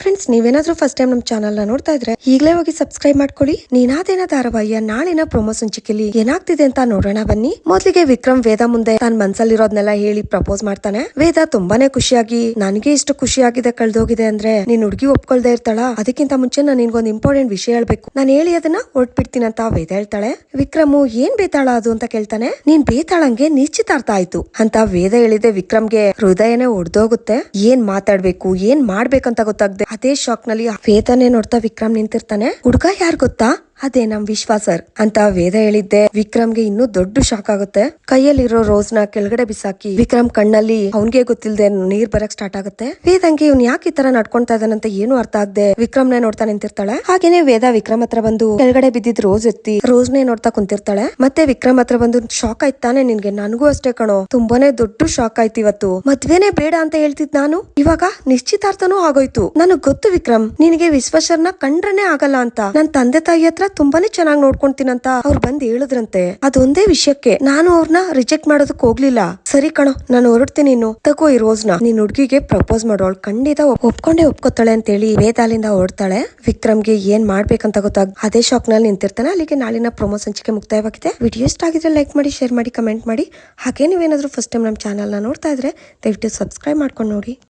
Friends ನೀವೇನಾದ್ರೂ first time ನಮ್ channel ನೋಡ್ತಾ ಇದ್ರೆ ಈಗಲೇ ಹೋಗಿ ಸಬ್ಸ್ಕ್ರೈಬ್ ಮಾಡ್ಕೊಳ್ಳಿ ನೀನಾದೇನ ಧಾರಾವಾಹಿಯ ನಾಳಿನ ಪ್ರೊಮೋ ಸಂಚಿಕೆಯಲ್ಲಿ ಏನಾಗ್ತಿದೆ ಅಂತ ನೋಡೋಣ ಬನ್ನಿ. ಮೊದಲಿಗೆ ವಿಕ್ರಮ್ ವೇದ ಮುಂದೆ ತನ್ನ ಮನ್ಸಲ್ಲಿರೋದ್ನೆಲ್ಲ ಹೇಳಿ ಪ್ರಪೋಸ್ ಮಾಡ್ತಾನೆ. ವೇದ ತುಂಬಾನೇ ಖುಷಿಯಾಗಿ, ನನಗೆ ಇಷ್ಟು ಖುಷಿಯಾಗಿದೆ ಕಳ್ದೋಗಿದೆ ಅಂದ್ರೆ ನೀನ್ ಹುಡುಗಿ ಒಪ್ಕೊಳ್ದೆ ಇರ್ತಾಳ. ಅದಕ್ಕಿಂತ ಮುಂಚೆ ನಾನು ನಿನ್ಗೊಂದು ಇಂಪಾರ್ಟೆಂಟ್ ವಿಷಯ ಹೇಳ್ಬೇಕು. ನಾನು ಹೇಳಿ ಅದನ್ನ ಹೊರಟ್ಬಿಡ್ತೀನಿ ಅಂತ ವೇದ ಹೇಳ್ತಾಳೆ. ವಿಕ್ರಮು, ಏನ್ ಬೇತಾಳ ಅದು? ಅಂತ ಕೇಳ್ತಾನೆ. ನೀನ್ ಬೇತಾಳಂಗೆ ನಿಶ್ಚಿತಾರ್ಥ ಆಯ್ತು. ಅಂತ ವೇದ ಹೇಳಿದೆ ವಿಕ್ರಮ್ಗೆ. ಹೃದಯನೇ ಒಡ್ದೋಗುತ್ತೆ. ಏನ್ ಮಾತಾಡ್ಬೇಕು, ಏನ್ ಮಾಡ್ಬೇಕಂತ ಗೊತ್ತಾಗ್ದೆ ಅದೇ ಶಾಕ್ನಲ್ಲಿ ವೇದನೆ ನೋಡ್ತಾ ವಿಕ್ರಮ್ ನಿಂತಿರ್ತಾನೆ. ಹುಡುಗ ಯಾರು ಗೊತ್ತಾ? ಅದೇ ನಮ್ ವಿಶ್ವ ಸರ್ ಅಂತ ವೇದ ಹೇಳಿದ್ದೆ. ವಿಕ್ರಮ್ಗೆ ಇನ್ನೂ ದೊಡ್ಡ ಶಾಕ್ ಆಗುತ್ತೆ. ಕೈಯಲ್ಲಿರೋ ರೋಸ್ನ ಕೆಳಗಡೆ ಬಿಸಾಕಿ, ವಿಕ್ರಮ್ ಕಣ್ಣಲ್ಲಿ ಅವನ್ಗೆ ಗೊತ್ತಿಲ್ಲದೆ ನೀರ್ ಬರಕ್ ಸ್ಟಾರ್ಟ್ ಆಗುತ್ತೆ. ವೇದಂಗೆ ಇವ್ನ್ ಯಾಕೆ ಈ ತರ ನಡ್ಕೊಂತಾ ಇದ್ದಾನಂತ ಏನು ಅರ್ಥ ಆಗದೆ ವಿಕ್ರಮ್ನೇ ನೋಡ್ತಾ ನಿಂತಿರ್ತಾಳೆ. ಹಾಗೇನೆ ವೇದ ವಿಕ್ರಮ್ ಹತ್ರ ಬಂದು ಕೆಳಗಡೆ ಬಿದ್ದಿದ್ ರೋಸ್ ಎತ್ತಿ ರೋಸ್ನೇ ನೋಡ್ತಾ ಕುಂತಿರ್ತಾಳೆ. ಮತ್ತೆ ವಿಕ್ರಮ್ ಹತ್ರ ಬಂದು ಶಾಕ್ ಆಯ್ತಾನೆ ನಿನ್ಗೆ? ನನಗೂ ಅಷ್ಟೇ ಕಣೋ. ತುಂಬಾನೇ ದೊಡ್ಡ ಶಾಕ್ ಆಯ್ತು ಇವತ್ತು. ಮದ್ವೆನೆ ಬೇಡ ಅಂತ ಹೇಳ್ತಿದ್ ನಾನು? ಇವಾಗ ನಿಶ್ಚಿತಾರ್ಥನೂ ಆಗೋಯ್ತು. ನನಗ್ ಗೊತ್ತು ವಿಕ್ರಮ್, ನಿನಗೆ ವಿಶ್ವಶರ್ನ ಕಂಡ್ರನೆ ಆಗಲ್ಲ ಅಂತ. ನನ್ ತಂದೆ ತಾಯಿ ಹತ್ರ ತುಂಬಾನೇ ಚೆನ್ನಾಗಿ ನೋಡ್ಕೊಂತೀನಂತ ಅವ್ರು ಬಂದ್ ಹೇಳಿದ್ರಂತೆ. ಅದೊಂದೇ ವಿಷಯಕ್ಕೆ ನಾನು ಅವ್ರನ್ನ ರಿಜೆಕ್ಟ್ ಮಾಡೋದಕ್ ಹೋಗ್ಲಿಲ್ಲ. ಸರಿ ಕಣೋ, ನಾನು ಹೊರಡ್ತೀನಿ ಇನ್ನು. ತಗೋ ಈ ರೋಸ್ನ. ನೀನ್ ಹುಡ್ಗಿಗೆ ಪ್ರಪೋಸ್ ಮಾಡೋಳು ಖಂಡಿತ ಒಪ್- ಒಪ್ಕೊಂಡೇ ಒಪ್ಕೋತಾಳೆ ಅಂತೇಳಿ ವೇದಾಲಿಂದ ಹೊರಡ್ತಾಳೆ. ವಿಕ್ರಮ್ಗೆ ಏನ್ ಮಾಡ್ಬೇಕಂತ ಗೊತ್ತಾಗ ಅದೇ ಶಾಕ್ನಲ್ಲಿ ನಿಂತಿರ್ತಾನೆ. ಅಲ್ಲಿಗೆ ನಾಳಿನ ಪ್ರೊಮೋ ಸಂಚಿಕೆ ಮುಕ್ತಾಯವಾಗಿದೆ. ವಿಡಿಯೋ ಇಷ್ಟ ಆಗಿದ್ರೆ ಲೈಕ್ ಮಾಡಿ ಶೇರ್ ಮಾಡಿ ಕಮೆಂಟ್ ಮಾಡಿ. ಹಾಗೆ ನೀವೇನಾದ್ರೂ ಫಸ್ಟ್ ಟೈಮ್ ನಮ್ಮ ಚಾನಲ್ನ ನೋಡ್ತಾ ಇದ್ರೆ ದಯವಿಟ್ಟು ಸಬ್ಸ್ಕ್ರೈಬ್ ಮಾಡ್ಕೊಂಡು ನೋಡಿ.